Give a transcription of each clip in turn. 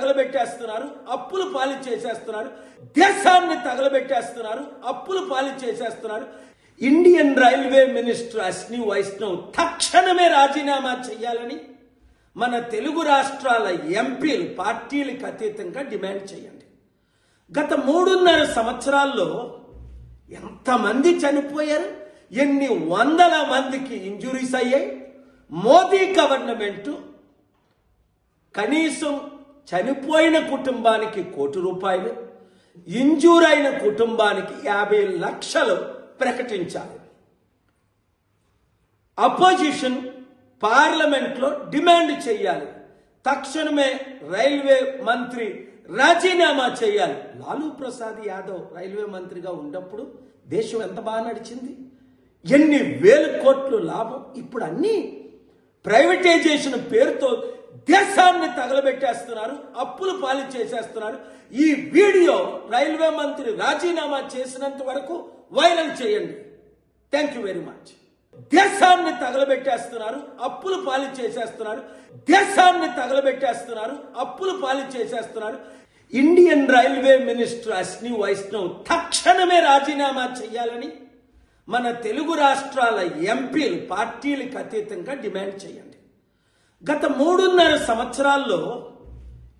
తగలబెట్టేస్తున్నారు అప్పులు పాలి చేసేస్తున్నారు దేశాన్ని తగలబెట్టేస్తున్నారు అప్పులు పాలి చేసేస్తున్నారు Indian railway minister Ashwini Vaishnaw తక్షణమే రాజీనామా చేయాలని మన తెలుగు రాష్ట్రాల ఎంపీలు పార్టీలకు అతీతంగా డిమాండ్ చేయండి. గత మూడున్నర సంవత్సరాల్లో ఎంతమంది చనిపోయారు? ఎన్ని వందల మందికి ఇంజురీస్ అయ్యాయి? మోదీ గవర్నమెంట్ కనీసం చనిపోయిన కుటుంబానికి కోటి రూపాయలు ఇంజూర్ అయిన కుటుంబానికి యాభై లక్షలు ప్రకటించాలి. అపోజిషన్ పార్లమెంట్లో డిమాండ్ చేయాలి. తక్షణమే రైల్వే మంత్రి రాజీనామా చేయాలి. లాలూ ప్రసాద్ యాదవ్ రైల్వే మంత్రిగా ఉన్నప్పుడు దేశం ఎంత బాగా నడిచింది? ఎన్ని వేల కోట్లు లాభం? ఇప్పుడు అన్నీ ప్రైవేటైజేషన్ పేరుతో దేశాన్ని తగలబెట్టేస్తున్నారు అప్పులు పాలు చేసేస్తున్నారు. ఈ వీడియో రైల్వే మంత్రి రాజీనామా చేసినంత వరకు వైరల్ చేయండి. థ్యాంక్ యూ వెరీ మచ్ దేశాన్ని తగలబెట్టేస్తున్నారు అప్పులు పాలు చేసేస్తున్నారు. దేశాన్ని తగలబెట్టేస్తున్నారు అప్పులు పాలు చేసేస్తున్నారు. Indian railway minister Ashwini Vaishnaw తక్షణమే రాజీనామా చేయాలని మన తెలుగు రాష్ట్రాల ఎంపీలు పార్టీలకు అతీతంగా డిమాండ్ చేయండి. గత మూడున్నర సంవత్సరాల్లో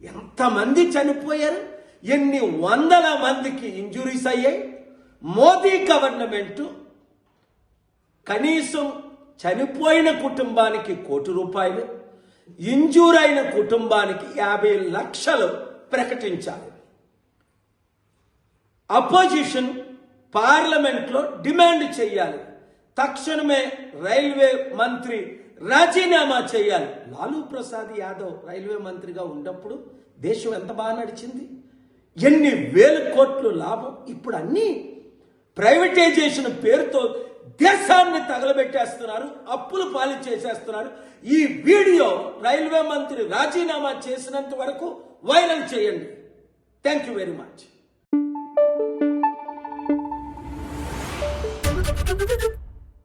ఎంతమంది చనిపోయారు? ఎన్ని వందల మందికి ఇంజురీస్ అయ్యాయి? మోదీ గవర్నమెంట్ కనీసం చనిపోయిన కుటుంబానికి కోటి రూపాయలు ఇంజూర్ అయిన కుటుంబానికి యాభై లక్షలు ప్రకటించాలి. అపోజిషన్ పార్లమెంట్లో డిమాండ్ చేయాలి. తక్షణమే రైల్వే మంత్రి రాజీనామా చేయాలి. లాలూ ప్రసాద్ యాదవ్ రైల్వే మంత్రిగా ఉన్నప్పుడు దేశం ఎంత బాగా నడిచింది? ఎన్ని వేల కోట్లు లాభం? ఇప్పుడు అన్నీ ప్రైవేటైజేషన్ పేరుతో దేశాన్ని తగలబెట్టేస్తున్నారు అప్పులు పాలు చేసేస్తున్నారు ఈ వీడియో రైల్వే మంత్రి రాజీనామా చేసినంత వరకు వైరల్ చేయండి. Thank you very much